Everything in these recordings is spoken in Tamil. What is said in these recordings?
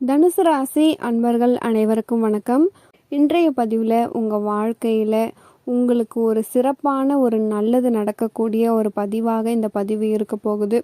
தனுசு ராசி அன்பர்கள் அனைவருக்கும் வணக்கம். இன்றைய பதிவில் உங்கள் வாழ்க்கையில் உங்களுக்கு ஒரு சிறப்பான ஒரு நல்லது நடக்கக்கூடிய ஒரு பதிவாக இந்த பதிவு இருக்க போகுது.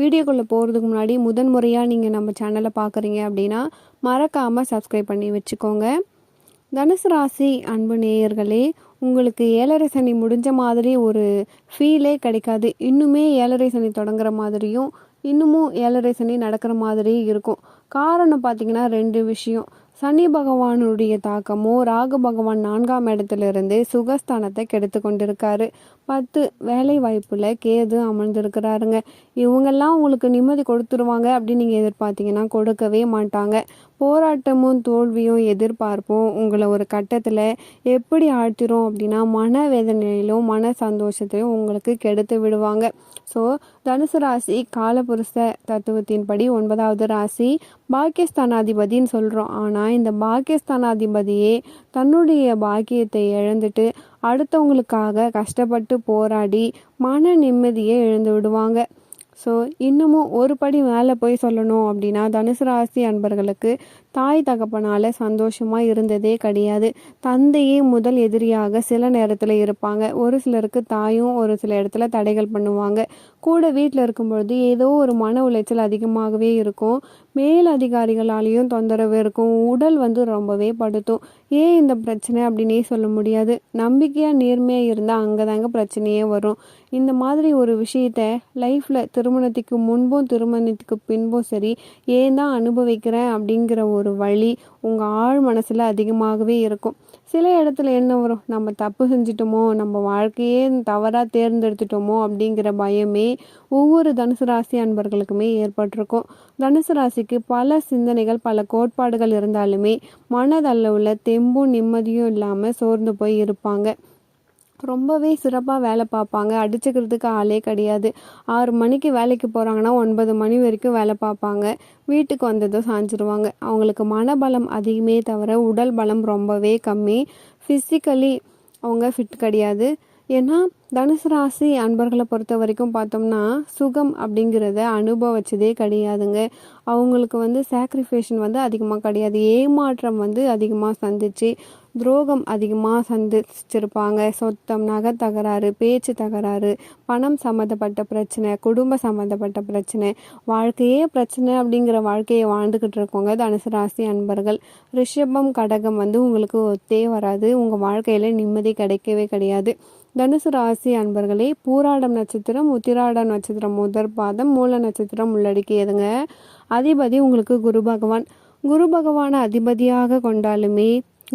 வீடியோக்குள்ளே போகிறதுக்கு முன்னாடி முதன் முறையாக நீங்கள் நம்ம சேனலை பார்க்குறீங்க அப்படின்னா மறக்காமல் சப்ஸ்கிரைப் பண்ணி வச்சுக்கோங்க. தனுசு ராசி அன்பு நேயர்களே உங்களுக்கு ஏழரை சனி முடிஞ்ச மாதிரி ஒரு ஃபீலே கிடைக்காது. இன்னுமே ஏழரை சனி தொடங்குற மாதிரியும் இன்னமும் ஏழரை சனி நடக்கிற மாதிரி இருக்கும். காரணம் பார்த்தீங்கன்னா ரெண்டு விஷயம். சனி பகவானுடைய தாக்கமோ ராகு பகவான் நான்காம் இடத்திலிருந்து சுகஸ்தானத்தை கெடுத்து கொண்டிருக்காரு. பத்து வேலை வாய்ப்புல கேது அமர்ந்திருக்கிறாருங்க. இவங்கெல்லாம் உங்களுக்கு நிம்மதி கொடுத்துருவாங்க அப்படின்னு நீங்கள் எதிர்பார்த்தீங்கன்னா கொடுக்கவே மாட்டாங்க. போராட்டமும் தோல்வியும் எதிர்பார்ப்பும். உங்களை ஒரு கட்டத்தில் எப்படி ஆழ்த்திரும் அப்படின்னா மன வேதனையிலும் மன சந்தோஷத்தையும் உங்களுக்கு கெடுத்து விடுவாங்க. ஸோ தனுசு ராசி காலபுருஷ தத்துவத்தின்படி ஒன்பதாவது ராசி பாக்கியஸ்தானாதிபதின்னு சொல்கிறோம் ஆனால் இந்த பாக்கியஸ்தானாதிபதியே தன்னுடைய பாக்கியத்தை இழந்துட்டு அடுத்தவங்களுக்காக கஷ்டப்பட்டு போராடி மன நிம்மதியை இழந்து விடுவாங்க. ஸோ இன்னமும் ஒரு படி மேலே போய் சொல்லணும் அப்படின்னா தனுசு ராசி அன்பர்களுக்கு தாய் தகப்பனால் சந்தோஷமாக இருந்ததே கிடையாது. தந்தையே முதல் எதிரியாக சில நேரத்தில் இருப்பாங்க. ஒரு சிலருக்கு தாயும் ஒரு சில இடத்துல தடைகள் பண்ணுவாங்க. கூட வீட்டில் இருக்கும்பொழுது ஏதோ ஒரு மன உளைச்சல் அதிகமாகவே இருக்கும். மேல் அதிகாரிகளாலேயும் தொந்தரவு இருக்கும். உடல் வந்து ரொம்பவே படுத்தும். ஏன் இந்த பிரச்சனை அப்படின்னே சொல்ல முடியாது. நம்பிக்கையாக நேர்மையாக இருந்தால் அங்கே தாங்க பிரச்சனையே வரும். இந்த மாதிரி ஒரு விஷயத்த லைஃப்பில் திருமணத்துக்கு முன்பும் திருமணத்துக்கு பின்பும் சரி ஏன் தான் அனுபவிக்கிறேன் அப்படிங்கிற ஒரு வழி உங்கள் ஆழ் மனசில் அதிகமாகவே இருக்கும். சில இடத்துல என்ன வரும்? நம்ம தப்பு செஞ்சிட்டோமோ நம்ம வாழ்க்கையே தவறாக தேர்ந்தெடுத்துட்டோமோ அப்படிங்கிற பயமே ஒவ்வொரு தனுசு ராசி அன்பர்களுக்குமே ஏற்பட்டிருக்கும். தனுசு ராசிக்கு பல சிந்தனைகள் பல கோட்பாடுகள் இருந்தாலுமே மனதளவில் தெம்பும் நிம்மதியும் இல்லாமல் சோர்ந்து போய் இருப்பாங்க. ரொம்பவே சிறப்பாக வேலை பார்ப்பாங்க. அடிச்சுக்கிறதுக்கு ஆளே கிடையாது. ஆறு மணிக்கு வேலைக்கு போகிறாங்கன்னா ஒன்பது மணி வரைக்கும் வேலை பார்ப்பாங்க. வீட்டுக்கு வந்ததும் சாஞ்சிருவாங்க. அவங்களுக்கு மனபலம் அதிகமே தவிர உடல் பலம் ரொம்பவே கம்மி. ஃபிசிக்கலி அவங்க ஃபிட் கிடையாது. ஏன்னா தனுசு ராசி அன்பர்களை பொறுத்த வரைக்கும் பார்த்தோம்னா சுகம் அப்படிங்கிறத அனுபவிச்சதே கிடையாதுங்க. அவங்களுக்கு வந்து சாக்ரிஃபேஷன் வந்து அதிகமாக கிடையாது. ஏமாற்றம் வந்து அதிகமாக சந்திச்சு துரோகம் அதிகமாக சந்திச்சிருப்பாங்க. சொத்தம் நகை தகராறு பேச்சு தகராறு பணம் சம்மந்தப்பட்ட பிரச்சனை குடும்ப சம்மந்தப்பட்ட பிரச்சனை வாழ்க்கையே பிரச்சனை அப்படிங்கிற வாழ்க்கையை வாழ்ந்துக்கிட்டு இருக்கோங்க தனுசு ராசி அன்பர்கள். ரிஷபம் கடகம் வந்து உங்களுக்கு ஒத்தே வராது. உங்கள் வாழ்க்கையில் நிம்மதி கிடைக்கவே கிடையாது. தனுசு ராசி அன்பர்களே பூராடம் நட்சத்திரம் உத்திராடம் நட்சத்திரம் முதற் பாதம் மூல நட்சத்திரம் உள்ளடக்கியதுங்க. அதிபதி உங்களுக்கு குரு பகவான். குரு பகவானை அதிபதியாக கொண்டாலுமே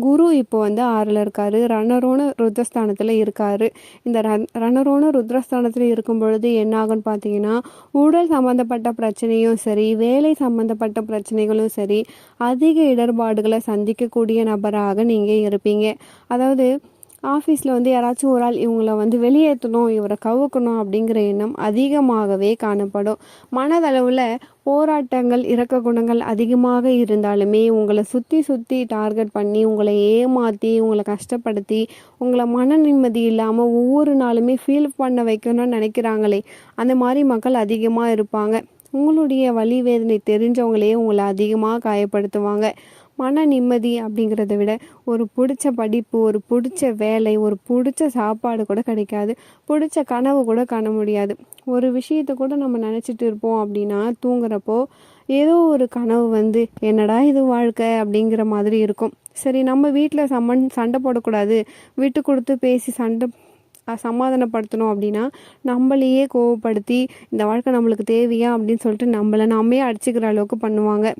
குரு இப்போ வந்து ஆறில் இருக்காரு. ரணரோன ருத்ரஸ்தானத்தில் இருக்காரு. இந்த ரன் ரணரோன ருத்ரஸ்தானத்தில் இருக்கும் பொழுது என்ன ஆகும்னு பார்த்தீங்கன்னா உடல் சம்மந்தப்பட்ட பிரச்சனையும் சரி வேலை சம்மந்தப்பட்ட பிரச்சனைகளும் சரி அதிக இடர்பாடுகளை சந்திக்கக்கூடிய நபராக நீங்கள் இருப்பீங்க. அதாவது ஆஃபீஸில் வந்து யாராச்சும் ஒரு ஆள் இவங்கள வந்து வெளியேற்றணும் இவரை கவுக்கணும் அப்படிங்கிற எண்ணம் அதிகமாகவே காணப்படும். மனதளவில் போராட்டங்கள் இறக்க குணங்கள் அதிகமாக இருந்தாலுமே உங்களை சுற்றி சுற்றி டார்கெட் பண்ணி உங்களை ஏமாற்றி உங்களை கஷ்டப்படுத்தி உங்களை மன நிம்மதி இல்லாமல் ஒவ்வொரு நாளுமே ஃபீல் பண்ண வைக்கணும்னு நினைக்கிறாங்களே அந்த மாதிரி மக்கள் அதிகமாக இருப்பாங்க. உங்களுடைய வலி வேதனை தெரிஞ்சவங்களே உங்களை அதிகமாக காயப்படுத்துவாங்க. மன நிம்மதி அப்படிங்கிறத விட ஒரு பிடிச்ச படிப்பு ஒரு பிடிச்ச வேலை ஒரு பிடிச்ச சாப்பாடு கூட கிடைக்காது. பிடிச்ச கனவு கூட காண முடியாது. ஒரு விஷயத்த கூட நம்ம நினச்சிட்டு இருப்போம் அப்படின்னா தூங்குறப்போ ஏதோ ஒரு கனவு வந்து என்னடா இது வாழ்க்கை? அப்படிங்கிற மாதிரி இருக்கும். சரி நம்ம வீட்டில் சம்மன் சண்டை போடக்கூடாது. விட்டு கொடுத்து பேசி சண்டை சமாதானப்படுத்தணும் அப்படின்னா நம்மளையே கோவப்படுத்தி இந்த வாழ்க்கை நம்மளுக்கு தேவையா அப்படின்னு சொல்லிட்டு நம்மளை நாமே அடிச்சுக்கிற அளவுக்கு பண்ணுவாங்க.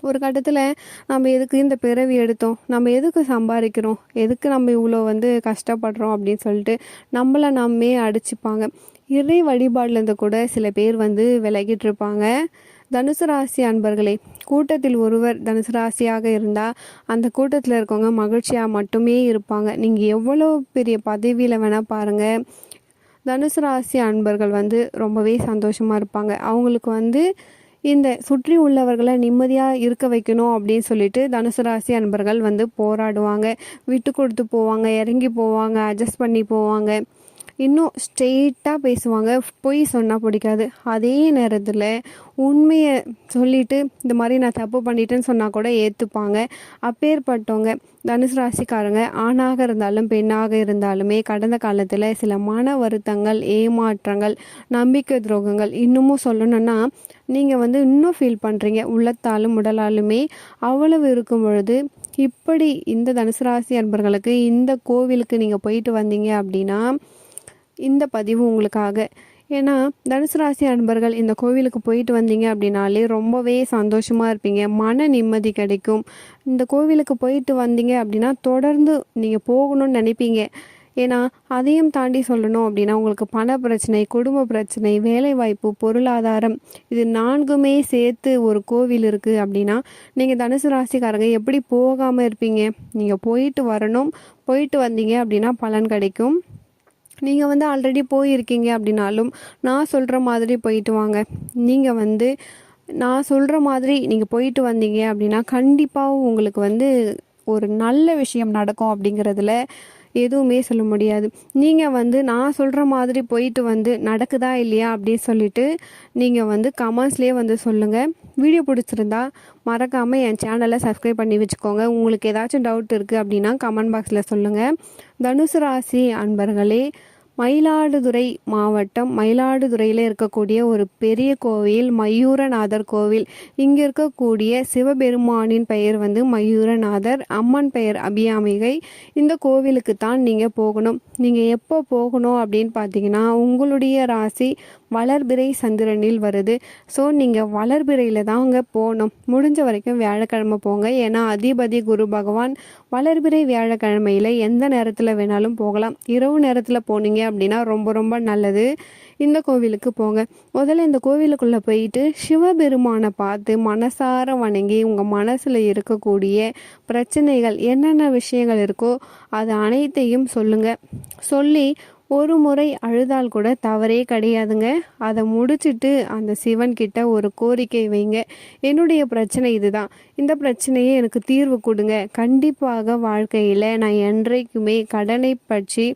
ஒரு கட்டத்தில் நம்ம எதுக்கு இந்த பிறவி எடுத்தோம்? நம்ம எதுக்கு சம்பாதிக்கிறோம்? எதுக்கு நம்ம இவ்வளோ வந்து கஷ்டப்படுறோம் அப்படின்னு சொல்லிட்டு நம்மளை நம்மே அடிச்சுப்பாங்க. இறை வழிபாடுலேருந்து கூட சில பேர் வந்து விலகிட்டு இருப்பாங்க. தனுசு ராசி அன்பர்களே கூட்டத்தில் ஒருவர் தனுசு ராசியாக இருந்தால் அந்த கூட்டத்தில் இருக்கவங்க மகிழ்ச்சியாக மட்டுமே இருப்பாங்க. நீங்கள் எவ்வளோ பெரிய பதவியில் வேணால் பாருங்கள் தனுசு ராசி அன்பர்கள் வந்து ரொம்பவே சந்தோஷமாக இருப்பாங்க. அவங்களுக்கு வந்து இந்த சுற்றி உள்ளவர்களை நிம்மதியாக இருக்க வைக்கணும் அப்படின்னு சொல்லிட்டு தனுசு ராசி அன்பர்கள் வந்து போராடுவாங்க. விட்டு கொடுத்து போவாங்க இறங்கி போவாங்க அட்ஜஸ்ட் பண்ணி போவாங்க. இன்னும் ஸ்ட்ரெயிட்டாக பேசுவாங்க. பொய் சொன்னால் பிடிக்காது. அதே நேரத்தில் உண்மையை சொல்லிட்டு இந்த மாதிரி நான் தப்பு பண்ணிட்டேன்னு சொன்னால் கூட ஏற்றுப்பாங்க அப்பேற்பட்டவங்க தனுசு ராசிக்காரங்க ஆணாக இருந்தாலும் பெண்ணாக இருந்தாலுமே கடந்த காலத்தில் சில மன வருத்தங்கள் ஏமாற்றங்கள் நம்பிக்கை துரோகங்கள் இன்னமும் சொல்லணும்னா நீங்கள் வந்து இன்னும் ஃபீல் பண்ணுறீங்க உள்ளத்தாலும் உடலாலுமே அவ்வளவு இருக்கும் பொழுது இப்படி இந்த தனுசு ராசி அன்பர்களுக்கு இந்த கோவிலுக்கு நீங்கள் போயிட்டு வந்தீங்க அப்படின்னா இந்த பதிவு உங்களுக்காக. ஏன்னா தனுசு ராசி அன்பர்கள் இந்த கோவிலுக்கு போயிட்டு வந்தீங்க அப்படின்னாலே ரொம்பவே சந்தோஷமாக இருப்பீங்க. மன நிம்மதி கிடைக்கும். இந்த கோவிலுக்கு போயிட்டு வந்தீங்க அப்படின்னா தொடர்ந்து நீங்கள் போகணும்னு நினைப்பீங்க. ஏன்னா அதையும் தாண்டி சொல்லணும் அப்படின்னா உங்களுக்கு பண பிரச்சனை குடும்ப பிரச்சனை வேலைவாய்ப்பு பொருளாதாரம் இது நான்குமே சேர்த்து ஒரு கோவில் இருக்குது அப்படின்னா நீங்கள் தனுசு ராசிக்காரங்க எப்படி போகாமல் இருப்பீங்க? நீங்கள் போயிட்டு வரணும். போயிட்டு வந்தீங்க அப்படின்னா பலன் கிடைக்கும். நீங்கள் வந்து ஆல்ரெடி போயிருக்கீங்க அப்படின்னாலும் நான் சொல்கிற மாதிரி போயிட்டு வாங்க. நீங்கள் வந்து நான் சொல்கிற மாதிரி நீங்கள் போயிட்டு வந்தீங்க அப்படின்னா கண்டிப்பாக உங்களுக்கு வந்து ஒரு நல்ல விஷயம் நடக்கும் அப்படிங்கிறதுல எதுவுமே சொல்ல முடியாது. நீங்கள் வந்து நான் சொல்கிற மாதிரி போயிட்டு வந்து நடக்குதா இல்லையா அப்படின்னு சொல்லிட்டு நீங்கள் வந்து கமெண்ட்ஸ்லேயே வந்து சொல்லுங்கள் வீடியோ பிடிச்சிருந்தா மறக்காமல் என் சேனலை சப்ஸ்கிரைப் பண்ணி வச்சுக்கோங்க. உங்களுக்கு ஏதாச்சும் டவுட் இருக்குது அப்படின்னா கமெண்ட் பாக்ஸில் சொல்லுங்கள் தனுசு ராசி அன்பர்களே மயிலாடுதுறை மாவட்டம் மயிலாடுதுறையில் இருக்கக்கூடிய ஒரு பெரிய கோவில் மயூரநாதர் கோவில். இங்கே இருக்கக்கூடிய சிவபெருமானின் பெயர் வந்து மயூரநாதர் அம்மன் பெயர் அபியாமிகை. இந்த கோவிலுக்கு தான் நீங்கள் போகணும். நீங்கள் எப்போ போகணும் அப்படின்னு பார்த்தீங்கன்னா உங்களுடைய ராசி வளர்பிறை சந்திரனில் வருது. ஸோ நீங்கள் வளர்பிறையில் தான் அங்கே போகணும். முடிஞ்ச வரைக்கும் வியாழக்கிழமை போங்க. ஏன்னா அதிபதி குரு பகவான் வளர்பிறை வியாழக்கிழமையில் எந்த நேரத்தில் வேணாலும் போகலாம். இரவு நேரத்தில் போனீங்க அப்படின்னா ரொம்ப ரொம்ப நல்லது. இந்த கோவிலுக்கு போங்க. முதல்ல இந்த கோவிலுக்குள்ளே போயிட்டு சிவபெருமானை பார்த்து மனசார வணங்கி உங்கள் மனசில் இருக்கக்கூடிய பிரச்சனைகள் என்னென்ன விஷயங்கள் இருக்கோ அது அனைத்தையும் சொல்லுங்கள் சொல்லி ஒரு முறை அழுதால் கூட தவறே கிடையாதுங்க. அதை முடிச்சுட்டு அந்த சிவன்கிட்ட ஒரு கோரிக்கை வைங்க. என்னுடைய பிரச்சனை இதுதான். இந்த பிரச்சனையை எனக்கு தீர்வு கொடுங்க. கண்டிப்பாக வாழ்க்கையில் நான் என்றைக்குமே கடனை பற்றி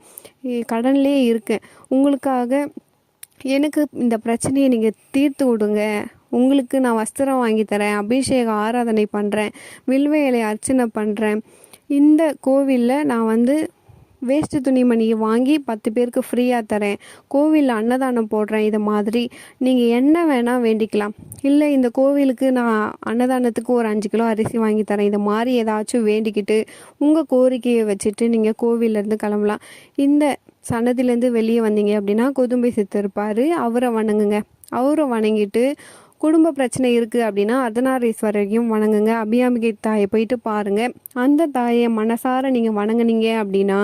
கடன்லேயே இருக்கேன். உங்களுக்காக எனக்கு இந்த பிரச்சனையை நீங்கள் தீர்த்து விடுங்க உங்களுக்கு நான் வஸ்திரம் வாங்கி தரேன் அபிஷேக ஆராதனை பண்ணுறேன் வில்வையலை அர்ச்சனை பண்ணுறேன் இந்த கோவிலில் நான் வந்து வேஸ்ட்டு துணிமணியை வாங்கி பத்து பேருக்கு ஃப்ரீயாக தரேன். கோவிலில் அன்னதானம் போடுறேன் இது மாதிரி. நீங்கள் என்ன வேணால் வேண்டிக்கலாம். இல்லை இந்த கோவிலுக்கு நான் அன்னதானத்துக்கு ஒரு அஞ்சு கிலோ அரிசி வாங்கி தரேன். இது மாதிரி ஏதாச்சும் வேண்டிக்கிட்டு உங்கள் கோரிக்கையை வச்சுட்டு நீங்கள் கோவிலேருந்து கிளம்பலாம். இந்த சன்னதிலேருந்து வெளியே வந்தீங்க அப்படின்னா கொதும்பை சித்தர் இருப்பார். அவரை வணங்குங்க. அவரை வணங்கிட்டு குடும்ப பிரச்சனை இருக்குது அப்படின்னா அர்த்தநாரீஸ்வரரையும் வணங்குங்க. அபியாமிகை தாயை போயிட்டு பாருங்கள் அந்த தாயை மனசார நீங்கள் வணங்குனீங்க அப்படின்னா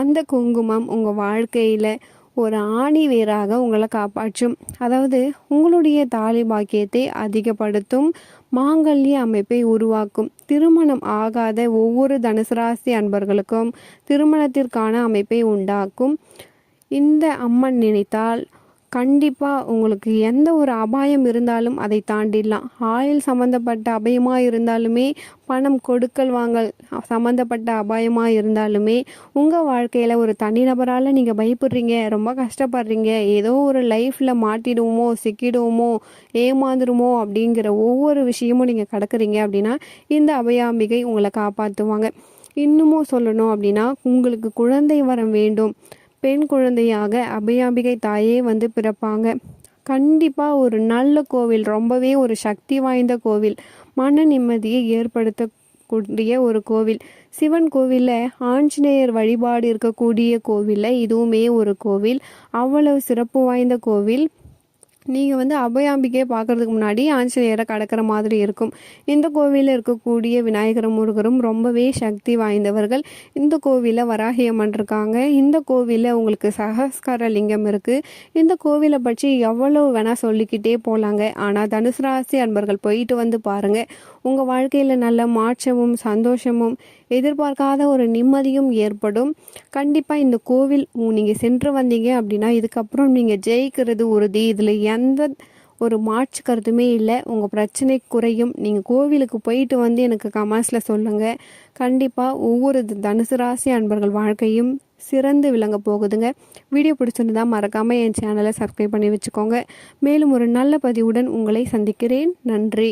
அந்த குங்குமம் உங்கள் வாழ்க்கையில் ஒரு ஆணி வேராக உங்களை காப்பாற்றும். அதாவது உங்களுடைய தாலி பாக்கியத்தை அதிகப்படுத்தும் மாங்கல்ய அமைப்பை உருவாக்கும். திருமணம் ஆகாத ஒவ்வொரு தனுசு ராசி அன்பர்களுக்கும் திருமணத்திற்கான அமைப்பை உண்டாக்கும். இந்த அம்மன் நினைத்தால் கண்டிப்பாக உங்களுக்கு எந்த ஒரு அபாயம் இருந்தாலும் அதை தாண்டிடலாம். ஆயில் சம்மந்தப்பட்ட அபாயமாக இருந்தாலுமே பணம் கொடுக்கல் வாங்கல் சம்மந்தப்பட்ட அபாயமாக இருந்தாலுமே உங்கள் வாழ்க்கையில் ஒரு தனிநபரால் நீங்கள் பயப்படுறீங்க ரொம்ப கஷ்டப்படுறீங்க ஏதோ ஒரு லைஃப்பில் மாட்டிடுவோமோ சிக்கிடுவோமோ ஏமாந்துருமோ அப்படிங்கிற ஒவ்வொரு விஷயமும் நீங்கள் கடக்குறீங்க அப்படின்னா இந்த அபயாம்பிகை உங்களை காப்பாற்றுவாங்க இன்னமும் சொல்லணும் அப்படின்னா உங்களுக்கு குழந்தை வரம் வேண்டும். பெண் குழந்தையாக அபயாம்பிகை தாயே வந்து பிறப்பாங்க. கண்டிப்பாக ஒரு நல்ல கோவில் ரொம்பவே ஒரு சக்தி வாய்ந்த கோவில் மன நிம்மதியை ஏற்படுத்தக்கூடிய ஒரு கோவில். சிவன் கோவிலில் ஆஞ்சநேயர் வழிபாடு இருக்கக்கூடிய கோவிலில் இதுவுமே ஒரு கோவில். அவ்வளவு சிறப்பு வாய்ந்த கோவில். நீங்கள் வந்து அபயாம்பிகையை பார்க்குறதுக்கு முன்னாடி ஆஞ்சநேயரை கடக்கிற மாதிரி இருக்கும். இந்த கோவிலில் இருக்கக்கூடிய விநாயகரும் முருகரும் ரொம்பவே சக்தி வாய்ந்தவர்கள். இந்த கோவிலில் வராகியம்மன் இருக்காங்க. இந்த கோவிலில் உங்களுக்கு சகஸ்கார லிங்கம் இருக்குது இந்த கோவிலை பற்றி எவ்வளோ வேணால் சொல்லிக்கிட்டே போகலாங்க ஆனால் தனுசு ராசி அன்பர்கள் போயிட்டு வந்து பாருங்கள் உங்கள் வாழ்க்கையில் நல்ல மாற்றமும் சந்தோஷமும் எதிர்பார்க்காத ஒரு நிம்மதியும் ஏற்படும். கண்டிப்பாக இந்த கோவில் நீங்கள் சென்று வந்தீங்க அப்படின்னா இதுக்கப்புறம் நீங்கள் ஜெயிக்கிறது உறுதி. இதில் எந்த எந்த ஒரு மாற்று கருத்துமே இல்லை. உங்கள் பிரச்சனை குறையும். நீங்கள் கோவிலுக்கு போயிட்டு வந்து எனக்கு கமாஸில் சொல்லுங்கள் கண்டிப்பாக ஒவ்வொரு தனுசு ராசி அன்பர்கள் வாழ்க்கையும் சிறந்து விளங்க போகுதுங்க. வீடியோ பிடிச்சிருந்தா மறக்காமல் என் சேனலை சப்ஸ்கிரைப் பண்ணி வச்சுக்கோங்க. மேலும் ஒரு நல்ல பதிவுடன் உங்களை சந்திக்கிறேன். நன்றி.